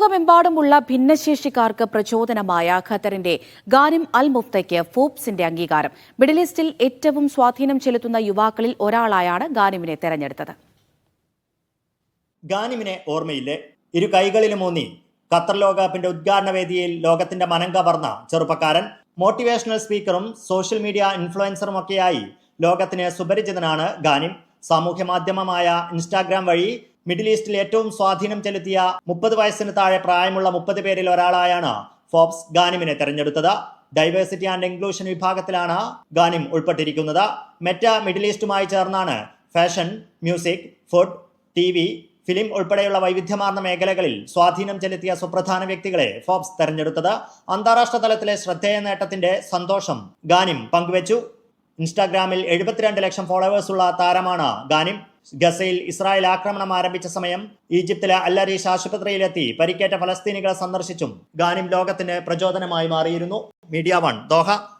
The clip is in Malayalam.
ലോകമെമ്പാടുമുള്ള ഭിന്നശേഷിക്കാർക്ക് പ്രചോദനമായ ഖത്തറിന്റെ ഗാനിം അൽ മുഫ്തയ്ക്ക് ഫോബ്സിന്റെ അംഗീകാരം. മിഡിൽ ഈസ്റ്റിൽ ഏറ്റവും സ്വാധീനം ചെലുത്തുന്ന യുവാക്കളിൽ ഒരാളായാണ് ഗാനിമിനെ തെരഞ്ഞെടുത്തത്. ഗാനിമിനെ ഓർമ്മയില്ലേ? ഇരു കൈകളിലും ഊന്നി. ഖത്തർ ലോകകപ്പിന്റെ ഉദ്ഘാടന വേദിയിൽ ലോകത്തിന്റെ മനം കവർന്ന ചെറുപ്പക്കാരൻ മോട്ടിവേഷണൽ സ്പീക്കറും സോഷ്യൽ മീഡിയ ഇൻഫ്ലുവൻസറും ഒക്കെയായി ലോകത്തിന് സുപരിചിതനാണ് ഗാനിം. സാമൂഹ്യ മാധ്യമമായ ഇൻസ്റ്റാഗ്രാം വഴി മിഡിൽ ഈസ്റ്റിൽ ഏറ്റവും സ്വാധീനം ചെലുത്തിയ മുപ്പത് വയസ്സിന് താഴെ പ്രായമുള്ള മുപ്പത് പേരിൽ ഒരാളായാണ് ഫോബ്സ് ഗാനിമിനെ തെരഞ്ഞെടുത്തത്. ഡൈവേഴ്സിറ്റി ആൻഡ് ഇൻക്ലൂഷൻ വിഭാഗത്തിലാണ് ഗാനിം ഉൾപ്പെട്ടിരിക്കുന്നത്. മെറ്റ മിഡിൽ ഈസ്റ്റുമായി ചേർന്നാണ് fashion music food T V film ഉൾപ്പെടെയുള്ള വൈവിധ്യമാർന്ന മേഖലകളിൽ സ്വാധീനം ചെലുത്തിയ സുപ്രധാന വ്യക്തികളെ ഫോബ്സ് തെരഞ്ഞെടുത്തത്. അന്താരാഷ്ട്ര തലത്തിലെ ശ്രദ്ധേയ നേട്ടത്തിന്റെ സന്തോഷം ഗാനിം പങ്കുവച്ചു. ഇൻസ്റ്റാഗ്രാമിൽ എഴുപത്തിരണ്ട് ലക്ഷം ഫോളോവേഴ്സ് ഉള്ള താരമാണ് ഗാനിം. ഗസയിൽ ഇസ്രായേൽ ആക്രമണം ആരംഭിച്ച സമയം ഈജിപ്തിലെ അല്ലരീഷ് ആശുപത്രിയിലെത്തി പരിക്കേറ്റ ഫലസ്തീനികളെ സന്ദർശിച്ചും ഗാനിം ലോകത്തിന് പ്രചോദനമായി മാറിയിരുന്നു. Media One Doha.